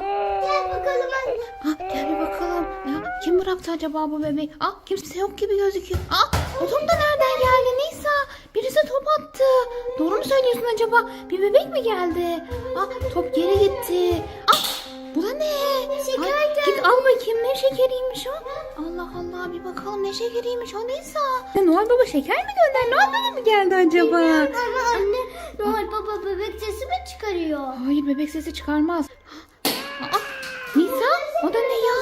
Gel bakalım anne. Ah, gel bir bakalım. Ya, kim bıraktı acaba bu bebeği? Ah, kimse yok gibi gözüküyor. Ah, o top da nereden geldi Nisa? Birisi top attı. Doğru mu söylüyorsun acaba? Bir bebek mi geldi? Ah, top geri gitti. Ah, bu da ne? Şeker Ay. Git al bakayım ne şekeriymiş o? Allah Allah bir bakalım ne şekeriymiş o. Ya Noel Baba şeker mi gönderdi? Noel Baba mı geldi acaba? Ama anne Noel Baba bebek sesi mi çıkarıyor? Hayır bebek sesi çıkarmaz. Nisa o da ne ya?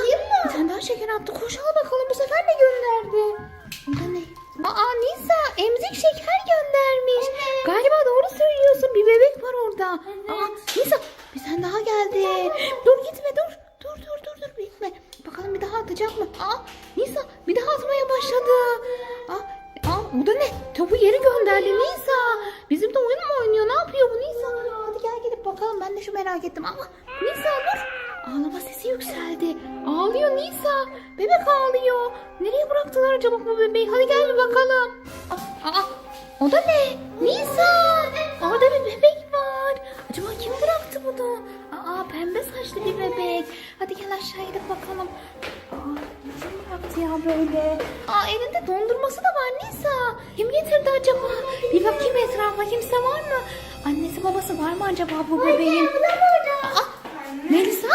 Bir tane daha şeker attı. Koş al bakalım bu sefer ne gönderdi? O da ne? Aa Nisa emzik şeker göndermiş. Galiba doğru söylüyorsun. Bir bebek var orada. Aa Nisa bir tane daha geldi. Dur gitme dur. Dur dur dur dur gitme. Bakalım bir daha atacak mı? Aa Nisa bir daha atmaya başladı. Aa, aa bu da ne? Topu geri gönderdi Nisa. Bizim de oyun mu oynuyor? Ne yapıyor bu Nisa? Hadi gel gidip bakalım. Ben de şu merak ettim. Ama Nisa dur. Ağlama sesi yükseldi. Ağlıyor Nisa. Bebek ağlıyor. Nereye bıraktılar acaba bu bebeği? Hadi gel bir bakalım. Aa, aa, o da ne? Nisa. Orada bir bebek var. Acaba kim bıraktı bunu? Aa pembe saçlı bir bebek. Hadi gel aşağı gidip bakalım. Aa, kim bıraktı ya böyle? Aa elinde dondurması da var Nisa. Kim getirdi acaba? Bir bakayım etrafa kimse var mı? Annesi babası var mı acaba bu bebeğin? Aa, Melisa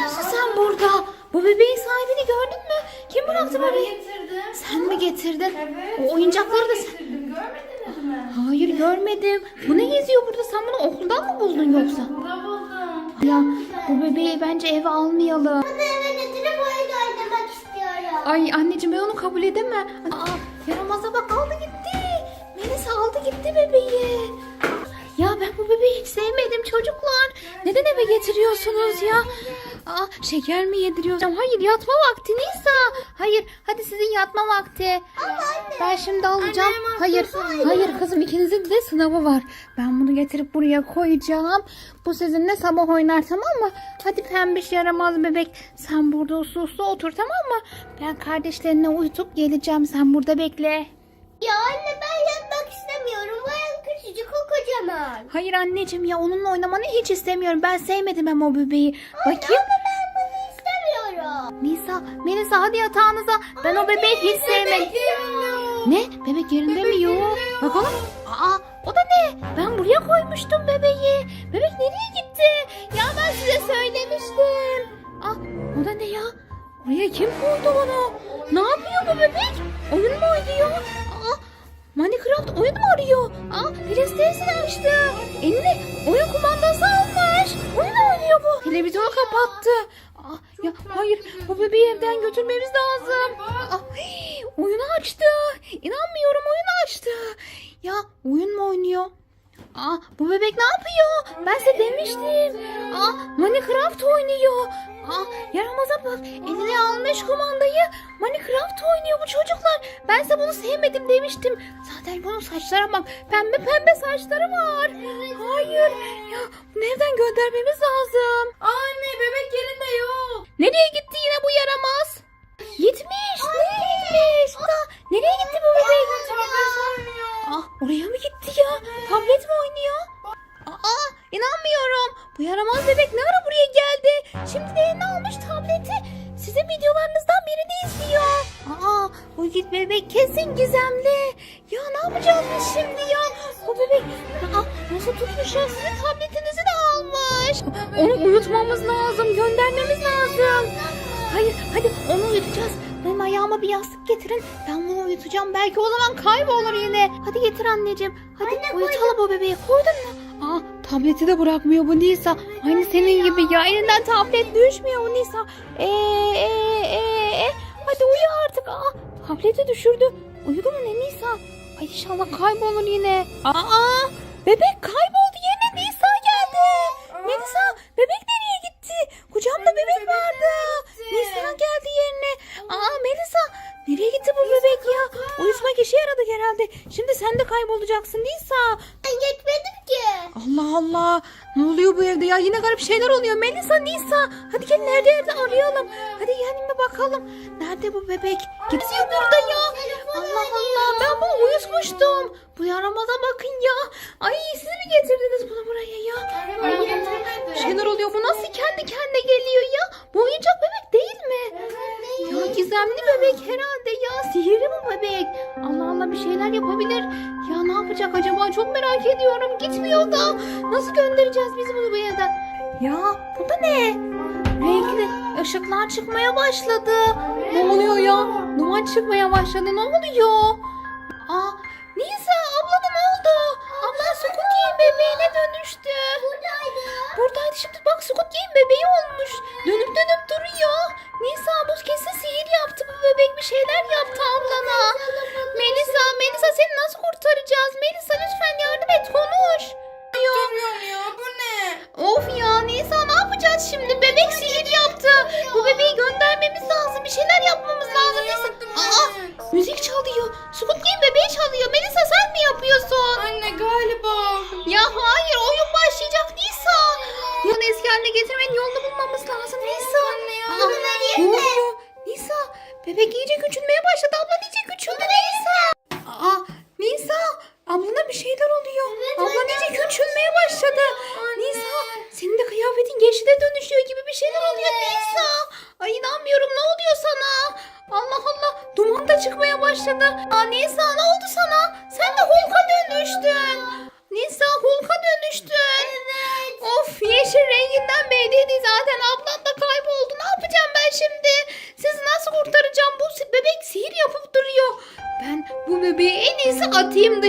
yapıyorsun sen burada? Bu bebeğin sahibini gördün mü? Kim bıraktı bebeği? getirdim. Sen mi getirdin? Evet. O oyuncakları da sen... getirdim. Görmediniz mi? Hayır görmedim. Bu ne geziyor burada? Sen bunu okuldan mı buldun yoksa? Burada buldum. Ya bu bebeği bence eve almayalım. Bunu eve getirip oyun oynamak istiyorum. Ay anneciğim ben onu kabul edemem. Aa yaramaza bak aldı gitti. Melisa aldı gitti bebeği. Ya ben bu bebeği hiç sevmedim çocuklar. Neden eve getiriyorsunuz ya? Aa şeker mi yediriyorsun? Hayır yatma vakti Nisa. Hayır hadi sizin yatma vakti. Ben şimdi alacağım. Hayır hayır kızım ikinizin de sınavı var. Ben bunu getirip buraya koyacağım. Bu sizinle sabah oynar tamam mı? Hadi pembiş yaramaz bebek. Sen burada uslu uslu otur tamam mı? Ben kardeşlerine uyutup geleceğim. Sen burada bekle. Ya anne ben yatmak istemiyorum. Ben küçücük o kocaman. Hayır anneciğim ya onunla oynamanı hiç istemiyorum. Ben sevmedim hem o bebeği. Bakayım. Ben bunu istemiyorum. Nisa, Melisa hadi yatağınıza. Ben o bebeği hiç sevmedim. Ne? Bebek yerinde mi? Yok. Bakalım. Aa, o da ne? Ben buraya koymuştum bebeği. Bebek nereye gitti? Ya ben size söylemiştim. Aa, o da ne ya? Oraya kim koydu onu? Ne yapıyor bu bebek? Oyun mu oynuyor? Aa, Minecraft oyun mu arıyor? Aa, PlayStation açtı. Eline oyun kumandası almış. Oyun oynuyor bu. Televizyonu kapattı. Aa, ya hayır, bu bebeği evden götürmemiz lazım. Aa, oyunu açtı. İnanmıyorum oyunu açtı. Ya oyun mu oynuyor? Aa, bu bebek ne yapıyor? Ben size demiştim. Aa, Minecraft oynuyor. Aa, yaramaza bak. Eline almış kumandayı. Minecraft oynuyor bu çocuklar. Ben size bunu sevmedim demiştim. Zaten bunun saçlara bak. Pembe pembe saçları var. Hayır. Ya bunu evden göndermemiz lazım. Anne bebek yerinde yok. Nereye gitti videolarınızdan birini izliyor. Aa bu git bebek kesin gizemli. Ya ne yapacağız biz şimdi ya? Bu bebek aa, nasıl tutmuş ya? Sizin tabletinizi de almış. Onu uyutmamız lazım. Göndermemiz lazım. Hayır hadi onu uyutacağız. Benim ayağıma bir yastık getirin. Ben bunu uyutacağım. Belki o zaman kaybolur yine. Hadi getir anneciğim. Hadi uyutalım o bebeği. Koydun mu? Tableti de bırakmıyor bu Nisa. Aynı senin gibi ya. Elinden tablet düşmüyor bu Nisa. Ee, ee, ee. Hadi uyu artık. Aa tableti düşürdü. Uyudu mu ne Nisa? Ay inşallah kaybolur yine. Aa bebek kayboldu yine Nisa geldi. Melisa bebek nereye gitti? Kucağımda bebek vardı. Nisa geldi yerine. Aa Melisa nereye gitti bu bebek ya? Uyutmak işe yaradı herhalde. Şimdi sen de kaybolacaksın Nisa. Allah Allah. Ne oluyor bu evde ya? Yine garip şeyler oluyor. Melisa, Nisa. Hadi gelin nerede nerede arayalım. Hadi gelin bir bakalım. Nerede bu bebek? Gidiyor burada ya. Allah Allah. Ben bunu uyutmuştum. Bu yaramaza bakın ya. Ay siz mi getirdiniz bunu buraya ya? Ay, şeyler oluyor. Bu nasıl kendi kendine geliyor ya? Bu oyuncak bebek değil mi? Ya gizemli bebek herhalde ya. Sihirli bu bebek. Allah Allah bir şeyler yapabilir. Ya ne yapacak acaba? Çok merak ediyorum. Gitmiyor da. Nasıl göndereceğiz biz bunu bu evden? Ya bu da ne? Renkli ışıklar çıkmaya başladı. Ne oluyor ya? Duman çıkmaya başladı. Ne oluyor? Seni nasıl kurtaracağız? Melisa lütfen yardım et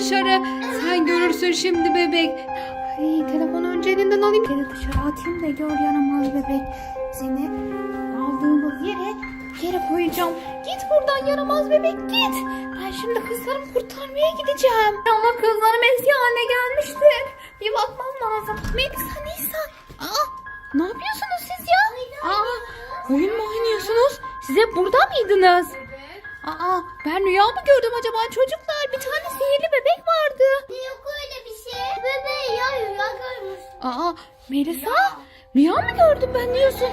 dışarı. Sen görürsün şimdi bebek. Ay telefonu önce elinden alayım. Seni dışarı atayım da gör yaramaz bebek. Seni aldığımız yere yere koyacağım. Git buradan yaramaz bebek git. Ben şimdi kızlarımı kurtarmaya gideceğim. Ama kızlarım eski haline gelmiştir. Aa, Melisa rüya mı gördüm ben diyorsun?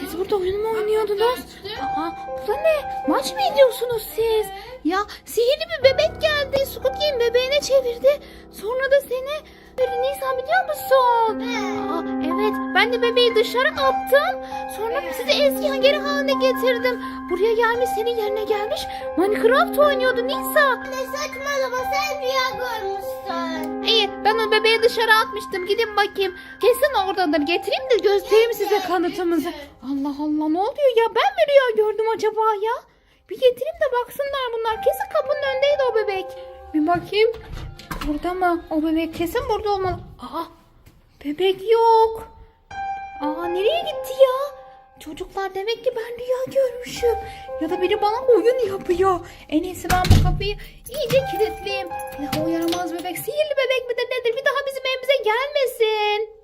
Siz burada oyun mu oynuyordunuz? Aa, bu da ne? Maç mı ediyorsunuz siz? Ya sihirli bir bebek geldi. Squid Game bebeğine çevirdi. Sonra da seni Nisa biliyor musun? Aa, evet ben de bebeği dışarı attım. Sonra sizi eski geri haline getirdim. Buraya gelmiş senin yerine gelmiş. Minecraft oynuyordu Nisa. Ne saçmalama sen rüya görmüşsün. İyi ben o bebeği dışarı atmıştım. Gidin bakayım. Kesin oradadır. Getireyim de göstereyim size kanıtımızı. Allah Allah ne oluyor ya? Ben mi rüya gördüm acaba ya? Bir getireyim de baksınlar bunlar. Kesin kapının önündeydi o bebek. Bir bakayım. Burada mı? O bebek kesin burada olmalı. Aa bebek yok. Aa nereye gitti ya? Çocuklar demek ki ben rüya görmüşüm. Ya da biri bana oyun yapıyor. En iyisi ben bu kapıyı iyice kilitleyeyim. Ne o yaramaz bebek, sihirli bebek midir nedir? Bir daha bizim evimize gelmesin.